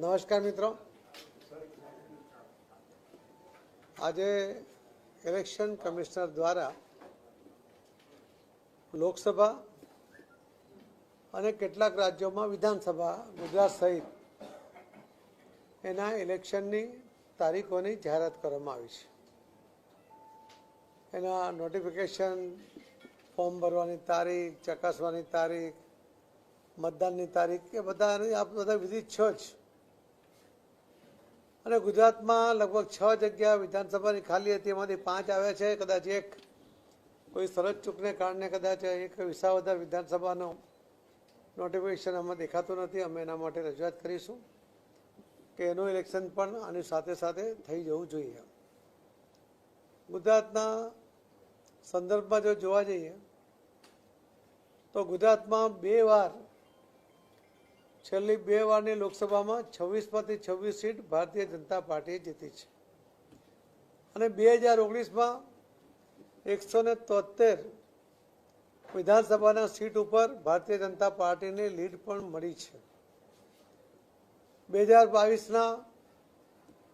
નમસ્કાર મિત્રો. આજે ઇલેક્શન કમિશનર દ્વારા લોકસભા અને કેટલાક રાજ્યોમાં વિધાનસભા, ગુજરાત સહિત એના ઇલેક્શનની તારીખોની જાહેરાત કરવામાં આવી છે. એના નોટિફિકેશન ફોર્મ ભરવાની તારીખ, ચકાસવાની તારીખ, મતદાનની તારીખ, એ બધાની આ બધા વિધિ છ જ અને ગુજરાતમાં લગભગ છ જગ્યા વિધાનસભાની ખાલી હતી. એમાંથી પાંચ આવ્યા છે. કદાચ એક કોઈ સરસ ચૂકને કારણે કદાચ એક વિસાવદર વિધાનસભાનો નોટિફિકેશન અમે દેખાતું નથી. અમે એના માટે રજૂઆત કરીશું કે એનું ઇલેક્શન પણ આની સાથે સાથે થઈ જવું જોઈએ. ગુજરાતના સંદર્ભમાં જો જોવા જઈએ, તો ગુજરાતમાં બે વાર છેલ્લી બે વારની લોકસભામાં છવ્વીસમાંથી છવ્વીસ સીટ ભારતીય જનતા પાર્ટીએ જીતી છે. અને બે હજાર ઓગણીસમાં એકસો ને તોતેર વિધાનસભાના સીટ ઉપર ભારતીય જનતા પાર્ટીને લીડ પણ મળી છે. બે હજાર બાવીસના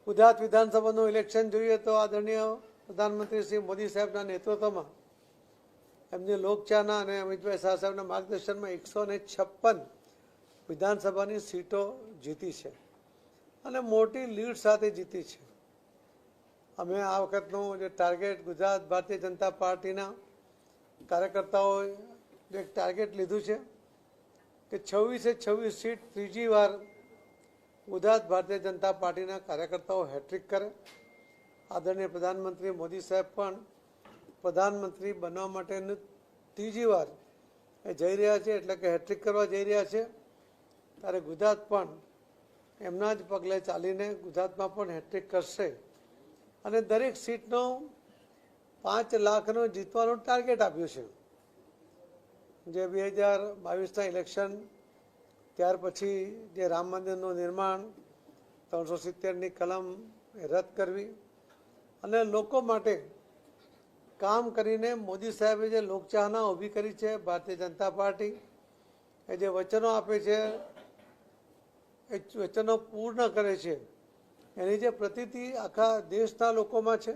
ગુજરાત વિધાનસભાનું ઇલેક્શન જોઈએ તો આદરણીય પ્રધાનમંત્રી શ્રી મોદી સાહેબના નેતૃત્વમાં એમની લોકચાહના અને અમિતભાઈ શાહ સાહેબના માર્ગદર્શનમાં એકસો ને છપ્પન વિધાનસભાની સીટો જીતી છે અને મોટી લીડ સાથે જીતી છે. અમે આ વખતનું જે ટાર્ગેટ ગુજરાત ભારતીય જનતા પાર્ટીના કાર્યકર્તાઓએ જે ટાર્ગેટ લીધું છે કે છવ્વીસે છવ્વીસ સીટ ત્રીજી વાર ગુજરાત ભારતીય જનતા પાર્ટીના કાર્યકર્તાઓ હેટ્રિક કરે. આદરણીય પ્રધાનમંત્રી મોદી સાહેબ પણ પ્રધાનમંત્રી બનવા માટેનું ત્રીજી વાર એ જઈ રહ્યા છે, એટલે કે હેટ્રિક કરવા જઈ રહ્યા છે. ત્યારે ગુજરાત પણ એમના જ પગલે ચાલીને ગુજરાતમાં પણ હેટ્રિક કરશે. અને દરેક સીટનો પાંચ લાખનો જીતવાનું ટાર્ગેટ આપ્યું છે. જે બે હજાર બાવીસના ઇલેક્શન ત્યાર પછી જે રામ મંદિરનું નિર્માણ, ત્રણસો સિત્તેરની કલમ રદ કરવી. અને લોકો માટે કામ કરીને મોદી સાહેબે જે લોકચાહના ઊભી કરી છે, ભારતીય જનતા પાર્ટી, એ જે વચનો આપે છે વચનો પૂર્ણ કરે છે. એની જે પ્રતિતિ આખા દેશના લોકોમાં છે,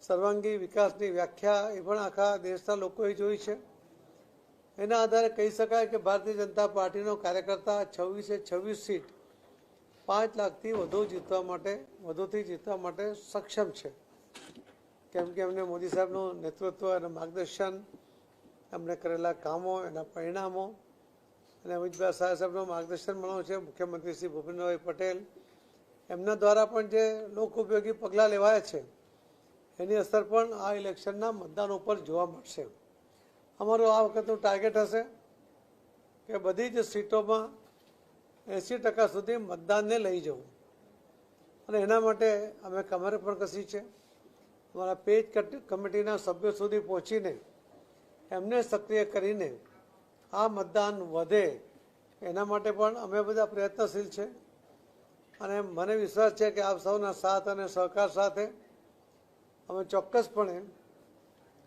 સર્વાંગી વિકાસની વ્યાખ્યા એ પણ આખા દેશના લોકોએ જોઈ છે. એના આધારે કહી શકાય કે ભારતીય જનતા પાર્ટીનો કાર્યકર્તા છવ્વીસે છવ્વીસ સીટ પાંચ લાખથી વધુ જીતવા માટે, વધુથી જીતવા માટે સક્ષમ છે. કેમ કે એમને મોદી સાહેબનું નેતૃત્વ અને માર્ગદર્શન એમણે કરેલા કામો, એના પરિણામો અને અમિતભાઈ શાહ સાહેબનું માર્ગદર્શન મળ્યું છે. મુખ્યમંત્રી શ્રી ભૂપેન્દ્રભાઈ પટેલ એમના દ્વારા પણ જે લોક ઉપયોગી પગલાં લેવાયા છે, એની અસર પણ આ ઇલેક્શનના મતદાન ઉપર જોવા મળશે. અમારું આ વખતનું ટાર્ગેટ હશે કે બધી જ સીટોમાં એંસી ટકા સુધી મતદાનને લઈ જવું. અને એના માટે અમે કમર પણ કસી છે. અમારા પેજ કમિટીના સભ્યો સુધી પહોંચીને એમને સક્રિય કરીને આ મતદાન વધે, એના માટે પણ અમે બધા પ્રયત્નશીલ છે. અને મને વિશ્વાસ છે કે આપ સૌના સાથ અને સહકાર સાથે અમે ચોક્કસપણે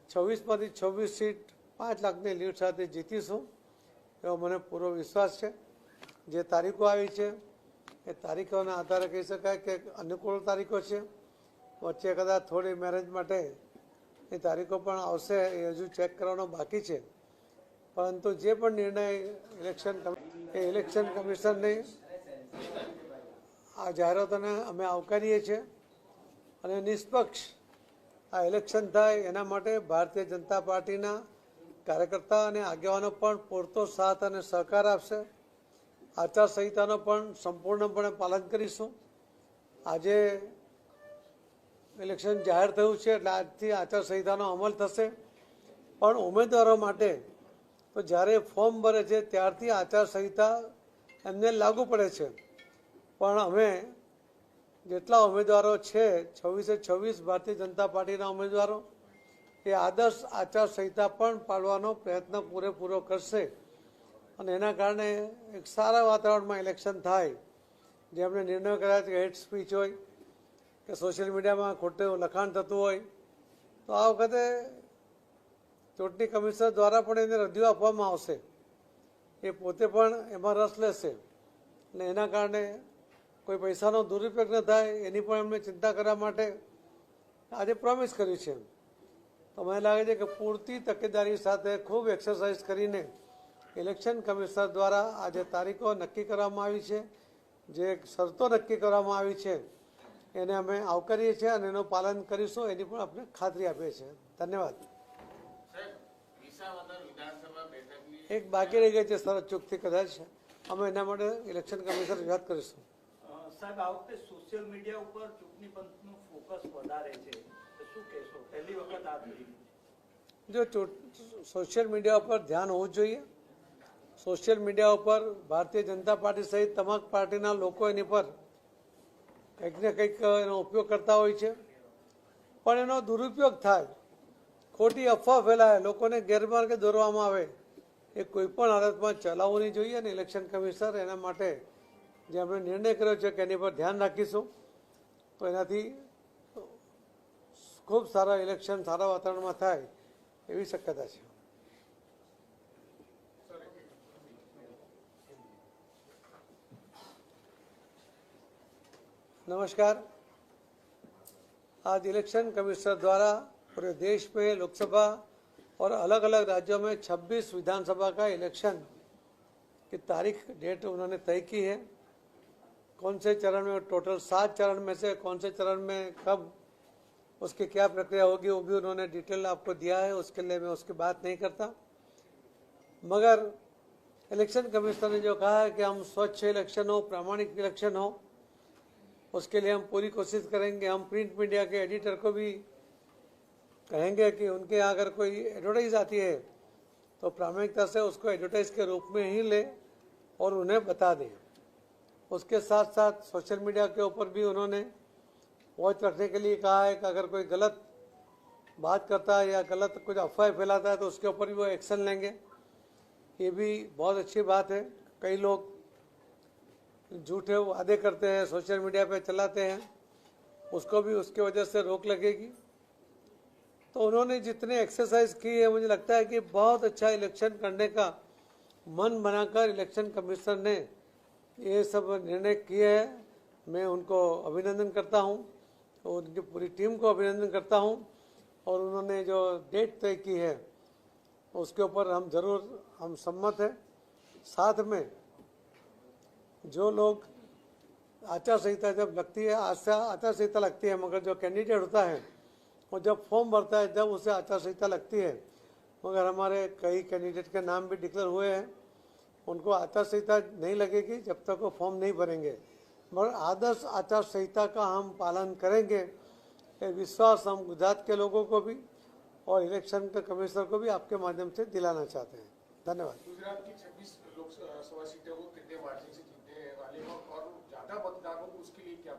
છવ્વીસમાંથી છવ્વીસ સીટ પાંચ લાખની લીડ સાથે જીતીશું, એવો મને પૂરો વિશ્વાસ છે. જે તારીખો આવી છે, એ તારીખોના આધારે કહી શકાય કે અનુકૂળ તારીખો છે. વચ્ચે કદાચ થોડી મેરેજ માટે એ તારીખો પણ આવશે, એ હજુ ચેક કરવાનો બાકી છે. પરંતુ જે પણ નિર્ણય ઇલેક્શન એ ઇલેક્શન કમિશનની આ જાહેરાતોને અમે આવકારીએ છીએ અને નિષ્પક્ષ આ ઇલેક્શન થાય એના માટે ભારતીય જનતા પાર્ટીના કાર્યકર્તા અને આગેવાનો પણ પૂરતો સાથ અને સહકાર આપશે. આચારસંહિતાનો પણ સંપૂર્ણપણે પાલન કરીશું. આજે ઇલેક્શન જાહેર થયું છે એટલે આજથી આચારસંહિતાનો અમલ થશે. પણ ઉમેદવારો માટે તો જ્યારે ફોર્મ ભરે છે, ત્યારથી આચારસંહિતા એમને લાગુ પડે છે. પણ અમે જેટલા ઉમેદવારો છે, છવ્વીસે છવ્વીસ ભારતીય જનતા પાર્ટીના ઉમેદવારો, એ આદર્શ આચારસંહિતા પણ પાડવાનો પ્રયત્ન પૂરેપૂરો કરશે. અને એના કારણે એક સારા વાતાવરણમાં ઇલેક્શન થાય. જે આપણે નિર્ણય કર્યા છે કે હેડ સ્પીચ હોય, કે સોશિયલ મીડિયામાં ખોટું લખાણ થતું હોય, તો આ વખતે ચૂંટણી કમિશનર દ્વારા પણ એને રજૂ આપવામાં આવશે. એ પોતે પણ એમાં રસ લેશે. અને એના કારણે કોઈ પૈસાનો દુરુપયોગ ન થાય, એની પણ એમને ચિંતા કરવા માટે આજે પ્રોમિસ કર્યું છે તો લાગે છે કે પૂરતી તકેદારી સાથે ખૂબ એક્સરસાઇઝ કરીને ઇલેક્શન કમિશનર દ્વારા આજે તારીખો નક્કી કરવામાં આવી છે. જે શરતો નક્કી કરવામાં આવી છે, એને અમે આવકારીએ છીએ અને એનું પાલન કરીશું, એની પણ આપણે ખાતરી આપીએ છીએ. ધન્યવાદ. એક બાકી રહી ગઈ છે શરત ચૂકથી કદાચ. અમે એના માટે ઇલેક્શન કમિશનર વાત કરીશું. સાહેબ આ વખતે સોશિયલ મીડિયા ઉપર ચૂંટણી પંચનું ફોકસ વધારે છે. શું કહેશો? પહેલી વખત આ થઈ રહ્યું છે. જો ચૂંટ- સોશિયલ મીડિયા ઉપર ધ્યાન હોવું જોઈએ. સોશિયલ મીડિયા ઉપર ભારતીય જનતા પાર્ટી સહિત તમામ પાર્ટીના લોકો એની પર કંઈક ને કંઈક એનો ઉપયોગ કરતા હોય છે. પણ એનો દુરુપયોગ થાય. ખોટી અફવા ફેલાય, લોકોને ગેરમાર્ગે દોરવામાં આવે, એ કોઈપણ હાલતમાં ચલાવવું નહીં જોઈએ અને ઇલેક્શન કમિશનર એના માટે જે આપણે નિર્ણય કર્યો છે કે એની પર ધ્યાન રાખીશું. તો એનાથી ખૂબ સારા ઇલેક્શન સારા વાતાવરણમાં થાય એવી શક્યતા છે. નમસ્કાર. આજ ઇલેક્શન કમિશનર દ્વારા पूरे देश में लोकसभा और अलग अलग राज्यों में 26 विधानसभा का इलेक्शन की तारीख, डेट उन्होंने तय की है। कौन से चरण में, टोटल सात चरण में से कौन से चरण में कब उसकी क्या प्रक्रिया होगी, वो भी उन्होंने डिटेल आपको दिया है, उसके लिए मैं उसकी बात नहीं करता। मगर इलेक्शन कमिश्नर ने जो कहा है कि हम स्वच्छ इलेक्शन हो, प्रामाणिक इलेक्शन हो, उसके लिए हम पूरी कोशिश करेंगे। हम प्रिंट मीडिया के एडिटर को भी कहेंगे कि उनके यहाँ अगर कोई एडवर्टाइज आती है तो प्रामाणिकता से उसको एडवर्टाइज के रूप में ही ले और उन्हें बता दें। उसके साथ साथ सोशल मीडिया के ऊपर भी उन्होंने वॉच रखने के लिए कहा है कि अगर कोई गलत बात करता है या गलत कुछ अफवाह फैलाता है तो उसके ऊपर भी वो एक्शन लेंगे। ये भी बहुत अच्छी बात है। कई लोग झूठे वादे करते हैं सोशल मीडिया पे चलाते हैं। उसको भी उसकी वजह से रोक लगेगी। तो उन्होंने जितने एक्सरसाइज की है मुझे लगता है कि बहुत अच्छा इलेक्शन करने का मन बनाकर इलेक्शन कमिश्नर ने ये सब निर्णय किए हैं। मैं उनको अभिनंदन करता हूँ और उनकी पूरी टीम को अभिनंदन करता हूँ और उन्होंने जो डेट तय की है, उसके ऊपर हम ज़रूर, हम सम्मत हैं। साथ में जो लोग आचार संहिता जब लगती है आचार संहिता लगती है, मगर जो कैंडिडेट होता है वो जब फॉर्म भरता है जब उसे आचार संहिता लगती है मगर हमारे कई कैंडिडेट के नाम भी डिक्लेयर हुए हैं उनको आचार संहिता नहीं लगेगी जब तक वो फॉर्म नहीं भरेंगे। मगर आदर्श आचार संहिता का हम पालन करेंगे ये विश्वास हम गुजरात के लोगों को भी और इलेक्शन के कमिश्नर को भी आपके माध्यम से दिलाना चाहते हैं। धन्यवाद। गुजरात की 26 लोकसभा सीटें को कितने मार्जिन से जीतने वाले हो और ज़्यादा मतदान उसके लिए क्या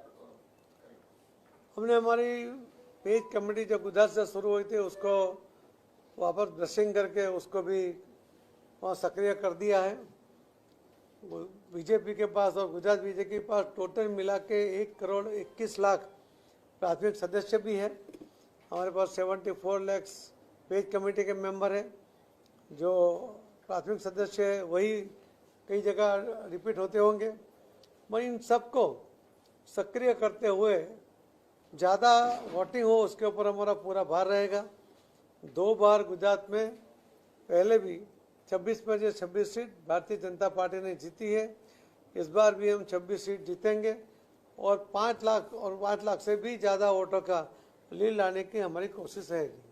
हमने हमारी पेज कमेटी जो गुजरात से शुरू हुई थी, उसको वापस ब्रशिंग करके उसको भी वहाँ सक्रिय कर दिया है। बीजेपी के पास और गुजरात बीजेपी के पास टोटल मिला के एक करोड़ इक्कीस लाख प्राथमिक सदस्य भी है। हमारे पास seventy four lakhs page committee के मेंबर हैं, जो प्राथमिक सदस्य है। वही कई जगह रिपीट होते होंगे। मैं इन सबको सक्रिय करते हुए ज़्यादा वोटिंग हो, उसके ऊपर हमारा पूरा भार रहेगा। दो बार गुजरात में, पहले भी 26 में से 26 सीट भारतीय जनता पार्टी ने जीती है, इस बार भी हम 26 सीट जीतेंगे। और पाँच लाख, और पाँच लाख से भी ज़्यादा वोटों का लीड लाने की हमारी कोशिश रहेगी।